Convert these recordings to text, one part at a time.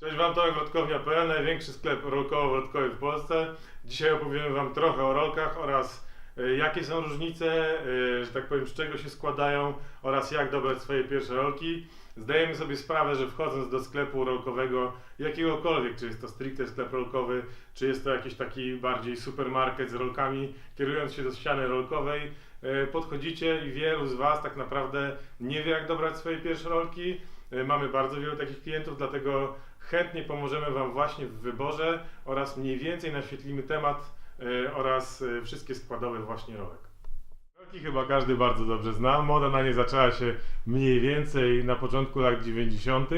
Cześć Wam, Tomek Wrotkownia.pl, największy sklep rolkowo-wrotkowy w Polsce. Dzisiaj opowiemy Wam trochę o rolkach oraz y, jakie są różnice, y, że tak powiem, z czego się składają oraz jak dobrać swoje pierwsze rolki. Zdajemy sobie sprawę, że wchodząc do sklepu rolkowego jakiegokolwiek, czy jest to stricte sklep rolkowy, czy jest to jakiś taki bardziej supermarket z rolkami, kierując się do ściany rolkowej, y, podchodzicie i wielu z Was tak naprawdę nie wie jak dobrać swoje pierwsze rolki. Mamy bardzo wielu takich klientów, dlatego chętnie pomożemy Wam właśnie w wyborze oraz mniej więcej naświetlimy temat y, oraz y, wszystkie składowe właśnie rolek. Rolki chyba każdy bardzo dobrze zna. Moda na nie zaczęła się mniej więcej na początku lat 90.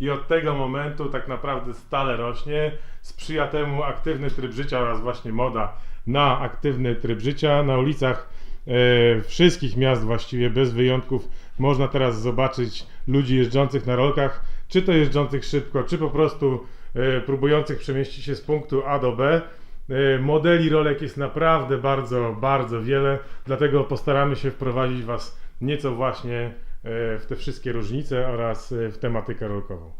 i od tego momentu tak naprawdę stale rośnie. Sprzyja temu aktywny tryb życia oraz właśnie moda na aktywny tryb życia. Na ulicach e, wszystkich miast właściwie bez wyjątków można teraz zobaczyć ludzi jeżdżących na rolkach, czy to jeżdżących szybko, czy po prostu e, próbujących przemieścić się z punktu A do B. E, Modeli rolek jest naprawdę bardzo, bardzo wiele, dlatego postaramy się wprowadzić Was nieco właśnie e, w te wszystkie różnice oraz w tematykę rolkową.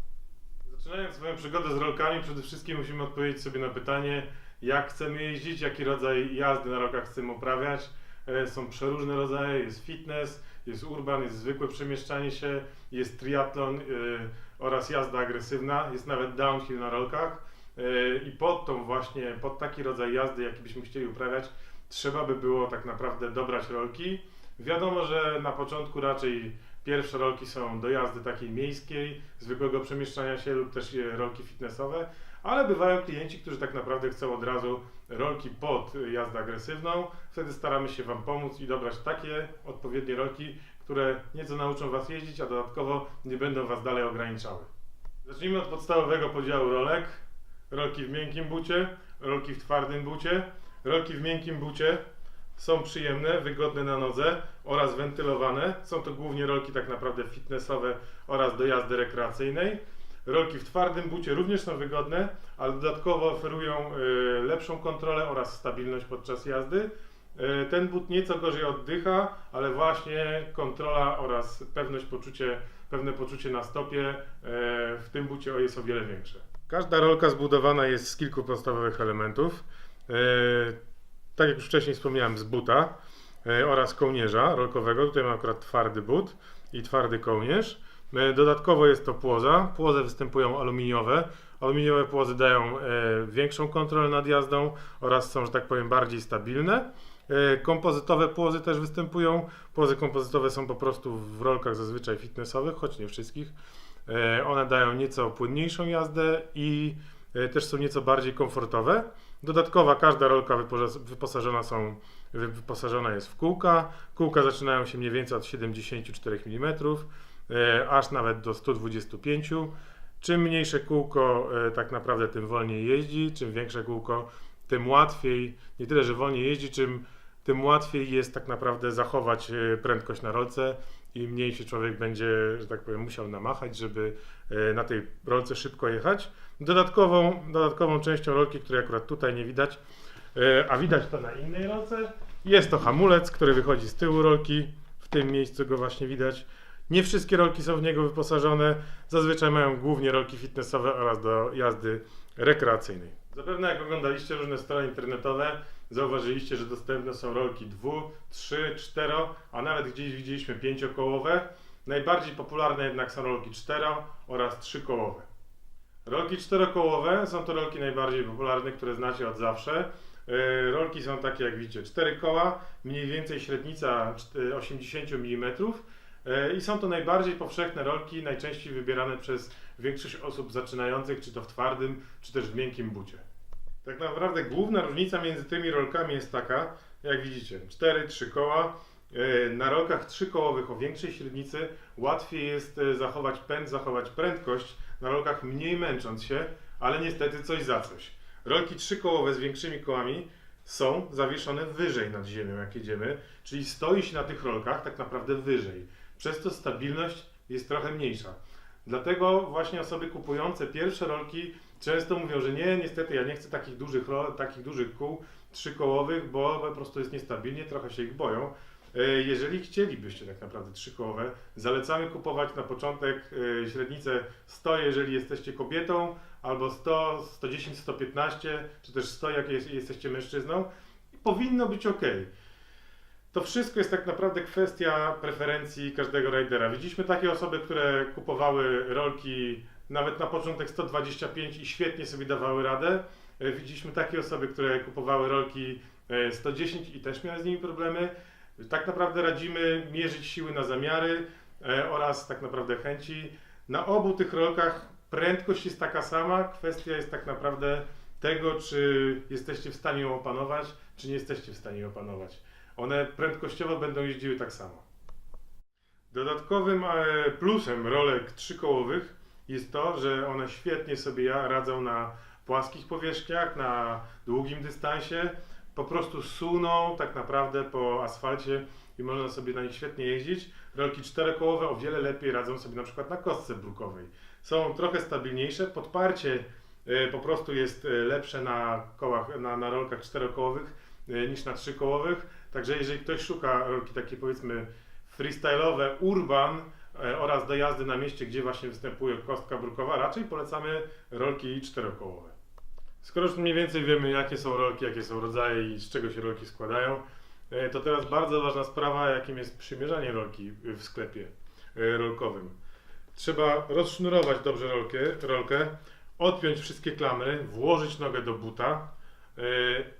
Zaczynając swoją przygodę z rolkami, przede wszystkim musimy odpowiedzieć sobie na pytanie, jak chcemy jeździć, jaki rodzaj jazdy na rolkach chcemy uprawiać. Są przeróżne rodzaje, jest fitness, jest urban, jest zwykłe przemieszczanie się, jest triatlon oraz jazda agresywna, jest nawet downhill na rolkach. E, I pod tą właśnie, pod taki rodzaj jazdy, jaki byśmy chcieli uprawiać, trzeba by było tak naprawdę dobrać rolki. Wiadomo, że na początku raczej pierwsze rolki są do jazdy takiej miejskiej, zwykłego przemieszczania się lub też e, rolki fitnessowe, ale bywają klienci, którzy tak naprawdę chcą od razu rolki pod jazdę agresywną. Wtedy staramy się Wam pomóc i dobrać takie odpowiednie rolki, które nieco nauczą Was jeździć, a dodatkowo nie będą Was dalej ograniczały. Zacznijmy od podstawowego podziału rolek. Rolki w miękkim bucie, rolki w twardym bucie. Rolki w miękkim bucie są przyjemne, wygodne na nodze oraz wentylowane. Są to głównie rolki tak naprawdę fitnessowe oraz do jazdy rekreacyjnej. Rolki w twardym bucie również są wygodne, ale dodatkowo oferują y, lepszą kontrolę oraz stabilność podczas jazdy. Y, Ten but nieco gorzej oddycha, ale właśnie kontrola oraz pewność poczucie, pewne poczucie na stopie y, w tym bucie jest o wiele większe. Każda rolka zbudowana jest z kilku podstawowych elementów. Y, Tak jak już wcześniej wspomniałem, z buta oraz kołnierza rolkowego. Tutaj mam akurat twardy but i twardy kołnierz. Dodatkowo jest to płoza. Płoze występują aluminiowe. Aluminiowe płozy dają e, większą kontrolę nad jazdą oraz są, że tak powiem, bardziej stabilne. E, Kompozytowe płozy też występują. Płozy kompozytowe są po prostu w rolkach zazwyczaj fitnessowych, choć nie wszystkich. E, One dają nieco płynniejszą jazdę i e, też są nieco bardziej komfortowe. Dodatkowa każda rolka wyposa- wyposażona, są, wy- wyposażona jest w kółka. Kółka zaczynają się mniej więcej od 74 mm, aż nawet do 125 Czym mniejsze kółko, tak naprawdę tym wolniej jeździ, czym większe kółko, tym łatwiej, nie tyle, że wolniej jeździ, czym tym łatwiej jest tak naprawdę zachować e, prędkość na rolce i mniej się człowiek będzie, że tak powiem, musiał namachać, żeby e, na tej rolce szybko jechać. Dodatkową, dodatkową częścią rolki, której akurat tutaj nie widać, e, a widać to na innej rolce, jest to hamulec, który wychodzi z tyłu rolki. W tym miejscu go właśnie widać. Nie wszystkie rolki są w niego wyposażone. Zazwyczaj mają głównie rolki fitnessowe oraz do jazdy rekreacyjnej. Zapewne jak oglądaliście różne strony internetowe, zauważyliście, że dostępne są rolki dwu, trzy, cztero, a nawet gdzieś widzieliśmy pięciokołowe. Najbardziej popularne jednak są rolki cztero oraz trzykołowe. Rolki czterokołowe są to rolki najbardziej popularne, które znacie od zawsze. Yy, Rolki są takie jak widzicie, cztery koła, mniej więcej średnica czt- 80 mm yy, i są to najbardziej powszechne rolki, najczęściej wybierane przez większość osób zaczynających, czy to w twardym, czy też w miękkim bucie. Tak naprawdę główna różnica między tymi rolkami jest taka, jak widzicie, 4-3 koła. Yy, Na rolkach trzykołowych o większej średnicy łatwiej jest yy, zachować pęd, zachować prędkość, na rolkach mniej męcząc się, ale niestety coś za coś. Rolki trzykołowe z większymi kołami są zawieszone wyżej nad ziemią, jak jedziemy, czyli stoi się na tych rolkach tak naprawdę wyżej. Przez to stabilność jest trochę mniejsza. Dlatego właśnie osoby kupujące pierwsze rolki często mówią, że nie, niestety ja nie chcę takich dużych, takich dużych kół trzykołowych, bo po prostu jest niestabilnie, trochę się ich boją. E, Jeżeli chcielibyście tak naprawdę trzykołowe, zalecamy kupować na początek e, średnicę 100, jeżeli jesteście kobietą, albo 100, 110, 115, czy też 100, jak jest, jesteście mężczyzną. Powinno być ok. To wszystko jest tak naprawdę kwestia preferencji każdego rajdera. Widzieliśmy takie osoby, które kupowały rolki nawet na początek 125 i świetnie sobie dawały radę. E, Widzieliśmy takie osoby, które kupowały rolki e, 110 i też miały z nimi problemy. Tak naprawdę radzimy mierzyć siły na zamiary e, oraz tak naprawdę chęci. Na obu tych rolkach prędkość jest taka sama. Kwestia jest tak naprawdę tego, czy jesteście w stanie ją opanować, czy nie jesteście w stanie ją opanować. One prędkościowo będą jeździły tak samo. Dodatkowym e, plusem rolek trzykołowych jest to, że one świetnie sobie radzą na płaskich powierzchniach, na długim dystansie. Po prostu suną tak naprawdę po asfalcie i można sobie na nich świetnie jeździć. Rolki czterokołowe o wiele lepiej radzą sobie na przykład na kostce brukowej. Są trochę stabilniejsze, podparcie e, po prostu jest e, lepsze na kołach, na, na rolkach czterokołowych niż na trzykołowych. Także jeżeli ktoś szuka rolki takie powiedzmy freestyle'owe, urban e, oraz do jazdy na mieście, gdzie właśnie występuje kostka brukowa, raczej polecamy rolki czterokołowe. Skoro już mniej więcej wiemy, jakie są rolki, jakie są rodzaje i z czego się rolki składają, e, to teraz bardzo ważna sprawa, jakim jest przymierzanie rolki w sklepie rolkowym. Trzeba rozsznurować dobrze rolkę, rolkę odpiąć wszystkie klamry, włożyć nogę do buta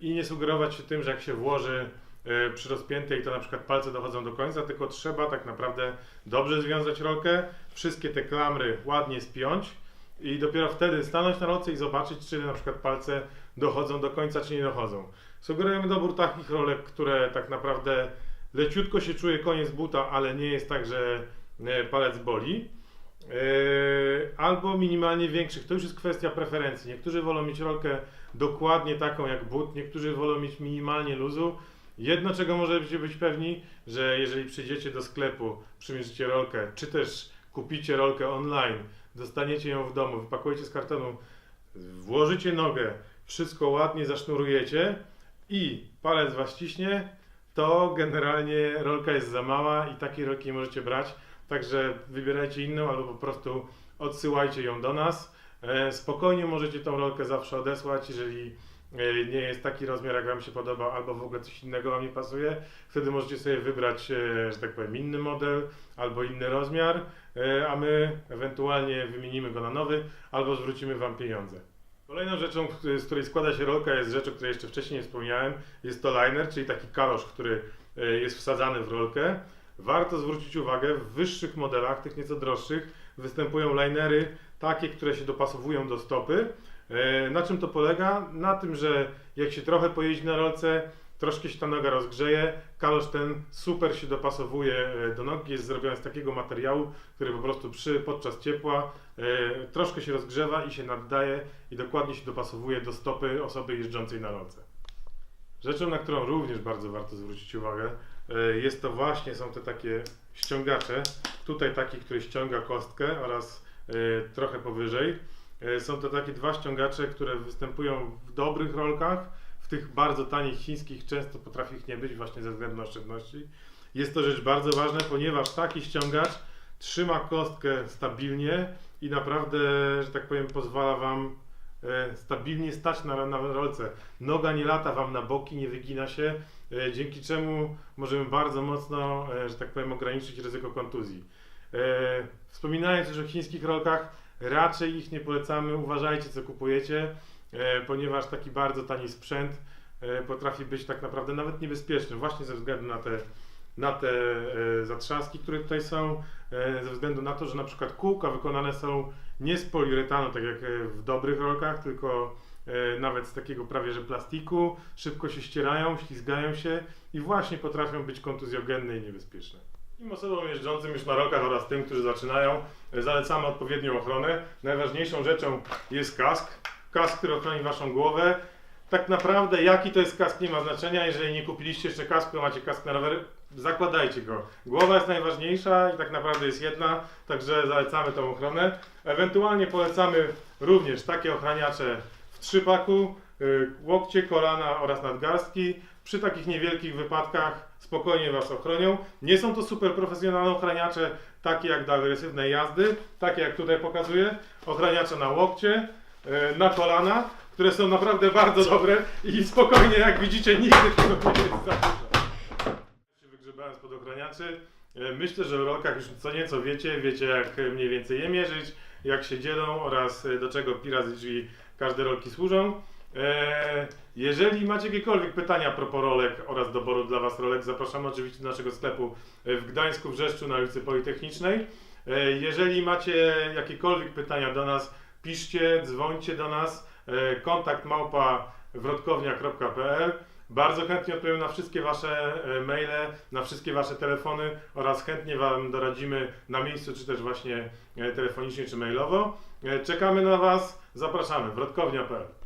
i nie sugerować się tym, że jak się włoży e, przy rozpiętej, to na przykład palce dochodzą do końca, tylko trzeba tak naprawdę dobrze związać rolkę, wszystkie te klamry ładnie spiąć i dopiero wtedy stanąć na rolce i zobaczyć, czy na przykład palce dochodzą do końca, czy nie dochodzą. Sugerujemy dobór takich rolek, które tak naprawdę leciutko się czuje koniec buta, ale nie jest tak, że e, palec boli. Yy, albo minimalnie większych. To już jest kwestia preferencji. Niektórzy wolą mieć rolkę dokładnie taką jak but, niektórzy wolą mieć minimalnie luzu. Jedno, czego możecie być pewni, że jeżeli przyjdziecie do sklepu, przymierzycie rolkę, czy też kupicie rolkę online, dostaniecie ją w domu, wypakujecie z kartonu, włożycie nogę, wszystko ładnie zasznurujecie i palec was ciśnie, to generalnie rolka jest za mała i takiej rolki nie możecie brać. Także wybierajcie inną albo po prostu odsyłajcie ją do nas. E, Spokojnie możecie tą rolkę zawsze odesłać, jeżeli e, nie jest taki rozmiar, jak Wam się podoba, albo w ogóle coś innego Wam nie pasuje. Wtedy możecie sobie wybrać, e, że tak powiem, inny model albo inny rozmiar, a my ewentualnie wymienimy go na nowy albo zwrócimy Wam pieniądze. Kolejną rzeczą, z której składa się rolka, jest rzecz, o której jeszcze wcześniej nie wspomniałem. Jest to liner, czyli taki kalosz, który jest wsadzany w rolkę. Warto zwrócić uwagę, w wyższych modelach, tych nieco droższych, występują linery takie, które się dopasowują do stopy. E, Na czym to polega? Na tym, że jak się trochę pojeździ na rolce, troszkę się ta noga rozgrzeje, kalosz ten super się dopasowuje e, do nogi, jest zrobiony z takiego materiału, który po prostu przy, podczas ciepła e, troszkę się rozgrzewa i się naddaje i dokładnie się dopasowuje do stopy osoby jeżdżącej na rolce. Rzeczą, na którą również bardzo warto zwrócić uwagę, jest to właśnie, są te takie ściągacze. Tutaj taki, który ściąga kostkę oraz e, trochę powyżej. E, Są to takie dwa ściągacze, które występują w dobrych rolkach. W tych bardzo tanich chińskich często potrafi ich nie być właśnie ze względu na oszczędności. Jest to rzecz bardzo ważna, ponieważ taki ściągacz trzyma kostkę stabilnie i naprawdę, że tak powiem, pozwala Wam e, stabilnie stać na, na rolce. Noga nie lata Wam na boki, nie wygina się, e, dzięki czemu możemy bardzo mocno, e, że tak powiem, ograniczyć ryzyko kontuzji. E, Wspominając już o chińskich rolkach, raczej ich nie polecamy, uważajcie co kupujecie, e, ponieważ taki bardzo tani sprzęt e, potrafi być tak naprawdę nawet niebezpieczny, właśnie ze względu na te, na te e, zatrzaski, które tutaj są, e, ze względu na to, że na przykład kółka wykonane są nie z poliuretanu, tak jak e, w dobrych rolkach, tylko nawet z takiego prawie że plastiku, szybko się ścierają, ślizgają się i właśnie potrafią być kontuzjogenne i niebezpieczne. Tym osobom jeżdżącym już na rolkach oraz tym, którzy zaczynają, zalecamy odpowiednią ochronę. Najważniejszą rzeczą jest kask. Kask, który ochroni Waszą głowę. Tak naprawdę jaki to jest kask nie ma znaczenia. Jeżeli nie kupiliście jeszcze kasku, macie kask na rower, zakładajcie go. Głowa jest najważniejsza i tak naprawdę jest jedna, także zalecamy tą ochronę. Ewentualnie polecamy również takie ochraniacze w trzypaku, y, łokcie, kolana oraz nadgarstki. Przy takich niewielkich wypadkach spokojnie Was ochronią. Nie są to super profesjonalne ochraniacze, takie jak do agresywnej jazdy, takie jak tutaj pokazuję, ochraniacze na łokcie, e, na kolana, które są naprawdę bardzo dobre i spokojnie, jak widzicie, nigdy tego nie jest za dużo. Wygrzebałem spod ochraniaczy. E, Myślę, że o rolkach już co nieco wiecie, wiecie jak mniej więcej je mierzyć, jak się dzielą oraz e, do czego piras i każde rolki służą. E, Jeżeli macie jakiekolwiek pytania propos rolek oraz doboru dla Was rolek, zapraszamy oczywiście do naszego sklepu w Gdańsku, w Rzeszczu na ulicy Politechnicznej. Jeżeli macie jakiekolwiek pytania do nas, piszcie, dzwońcie do nas. E, Kontakt małpa wrotkownia.pl Bardzo chętnie odpowiem na wszystkie Wasze e, maile, na wszystkie Wasze telefony oraz chętnie Wam doradzimy na miejscu, czy też właśnie e, telefonicznie, czy mailowo. Czekamy na Was, zapraszamy, wrotkownia.pl